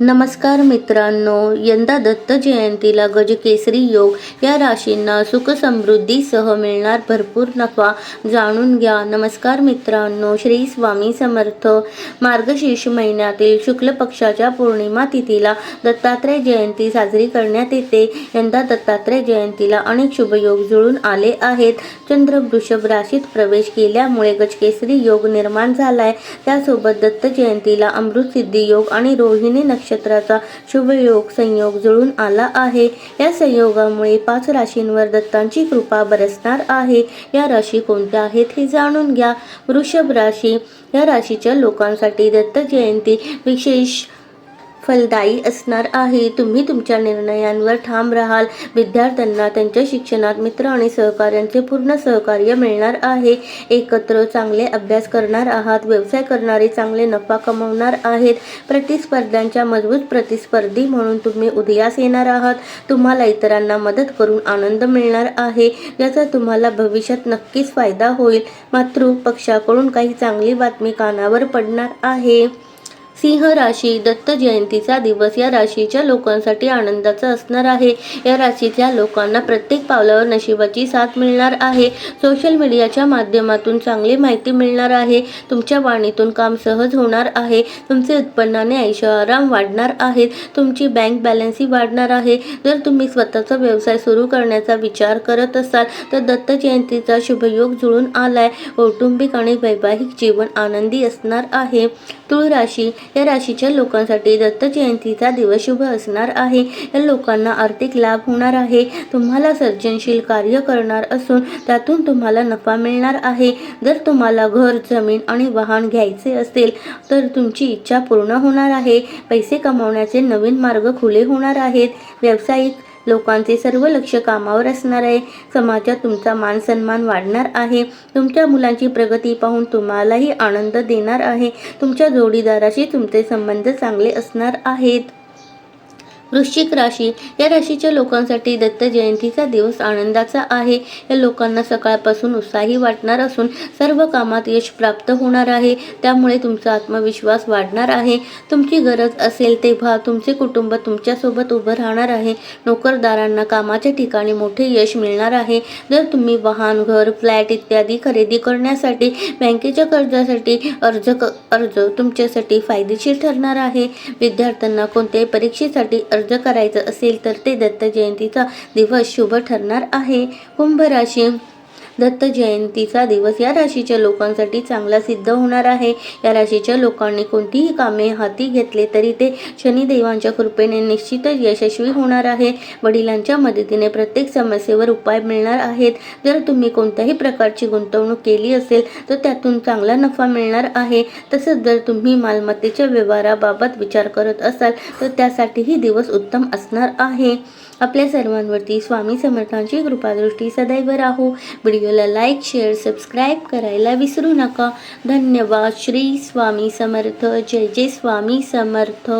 नमस्कार मित्रांनो यंदा दत्त जयंतीला गजकेसरी योग या राशींना सुख समृद्धीसह मिळणार भरपूर नफा जाणून घ्या. नमस्कार मित्रांनो श्री स्वामी समर्थ. मार्गशीर्ष महिन्यातील शुक्ल पक्षाच्या पौर्णिमा तिथीला दत्तात्रय जयंती साजरी करण्यात येते. यंदा दत्तात्रय जयंतीला अनेक शुभयोग जुळून आले आहेत. चंद्र वृषभ राशीत प्रवेश केल्यामुळे गजकेसरी योग निर्माण झालाय. त्यासोबत दत्त जयंतीला अमृतसिद्धी योग आणि रोहिणी नक्षत्राचा शुभ योग संयोग जुळून आला आहे. या संयोगामुळे पाच राशींवर दत्तांची कृपा बरसणार आहे. या राशी कोणत्या आहेत हे जाणून घ्या. वृषभ राशी या राशीच्या लोकांसाठी दत्त जयंती विशेष फलदायी असणार आहे. तुम्ही तुमच्या निर्णयांवर ठाम राहाल. विद्यार्थ्यांना त्यांच्या शिक्षणात मित्र आणि सहकार्यांचे पूर्ण सहकार्य मिळणार आहे. एकत्र चांगले अभ्यास करणार आहात. व्यवसाय करणारे चांगले नफा कमवणार आहेत. प्रतिस्पर्ध्यांच्या मजबूत प्रतिस्पर्धी म्हणून तुम्ही उदयास येणार आहात. तुम्हाला इतरांना मदत करून आनंद मिळणार आहे. याचा तुम्हाला भविष्यात नक्कीच फायदा होईल. मात्र पक्षाकडून काही चांगली बातमी कानावर पडणार आहे. सिंह राशी दत्त जयंतीचा दिवस या राशीच्या लोकांसाठी आनंदाचा असणार आहे. या राशीतल्या लोकांना प्रत्येक पावलावर नशिबाची साथ मिळणार आहे. सोशल मीडियाच्या माध्यमातून चांगली माहिती मिळणार आहे. तुमच्या वाणीतून काम सहज होणार आहे. तुमचे उत्पन्नाने ऐशोआराम वाढणार आहेत. तुमची बँक बॅलन्सही वाढणार आहे. जर तुम्ही स्वतःचा व्यवसाय सुरू करण्याचा विचार करत असाल तर दत्त जयंतीचा शुभयोग जुळून आलाय. कौटुंबिक आणि वैवाहिक जीवन आनंदी असणार आहे. तुळ राशी या राशीच्या लोकांसाठी दत्त जयंतीचा दिवस शुभ असणार आहे. या लोकांना आर्थिक लाभ होणार आहे. तुम्हाला सर्जनशील कार्य करणार असून त्यातून तुम्हाला नफा मिळणार आहे. जर तुम्हाला घर जमीन आणि वाहन घ्यायचे असेल तर तुमची इच्छा पूर्ण होणार आहे. पैसे कमावण्याचे नवीन मार्ग खुले होणार आहेत. व्यावसायिक लोकांचे सर्व लक्ष कामावर असणार आहे. समाजात तुमचा मान सन्मान वाढणार आहे. तुमच्या मुलांची प्रगती पाहून तुम्हालाही आनंद देणार आहे. तुमच्या जोडीदाराशी तुमचे संबंध चांगले असणार आहेत. वृश्चिक राशी. या राशीच्या लोकांसाठी दत्त जयंतीचा दिवस आनंदाचा आहे. या लोकांना सकाळपासून उत्साही वाटणार असून सर्व कामात यश प्राप्त होणार आहे. त्यामुळे तुमचा आत्मविश्वास वाढणार आहे. तुमची गरज असेल तेव्हा तुमचे कुटुंब तुमच्यासोबत उभं राहणार आहे. नोकरदारांना कामाच्या ठिकाणी मोठे यश मिळणार आहे. जर तुम्ही वाहन घर फ्लॅट इत्यादी खरेदी करण्यासाठी बँकेच्या कर्जासाठी अर्ज क अर्ज तुमच्यासाठी फायदेशीर ठरणार आहे. विद्यार्थ्यांना कोणत्याही परीक्षेसाठी अर्ज करायचं असेल तर ते दत्त जयंतीचा दिवस शुभ ठरणार आहे. कुंभ राशी दत्त जयंतीचा दिवस या राशीच्या लोकांसाठी चांगला सिद्ध होणार आहे. या राशीच्या लोकांनी कोणतीही कामे हाती घेतले तरी ते शनिदेवांच्या कृपेने निश्चितच यशस्वी होणार आहे. वडिलांच्या मदतीने प्रत्येक समस्येवर उपाय मिळणार आहेत. जर तुम्ही कोणत्याही प्रकारची गुंतवणूक केली असेल तर त्यातून चांगला नफा मिळणार आहे. तसंच जर तुम्ही मालमत्तेच्या व्यवहाराबाबत विचार करत असाल तर त्यासाठीही दिवस उत्तम असणार आहे. आपल्या सर्वांवरती स्वामी समर्थांची कृपादृष्टी सदैव राहू. व्हिडिओला लाईक शेअर सबस्क्राईब करायला विसरू नका. धन्यवाद. श्री स्वामी समर्थ. जय जय स्वामी समर्थ.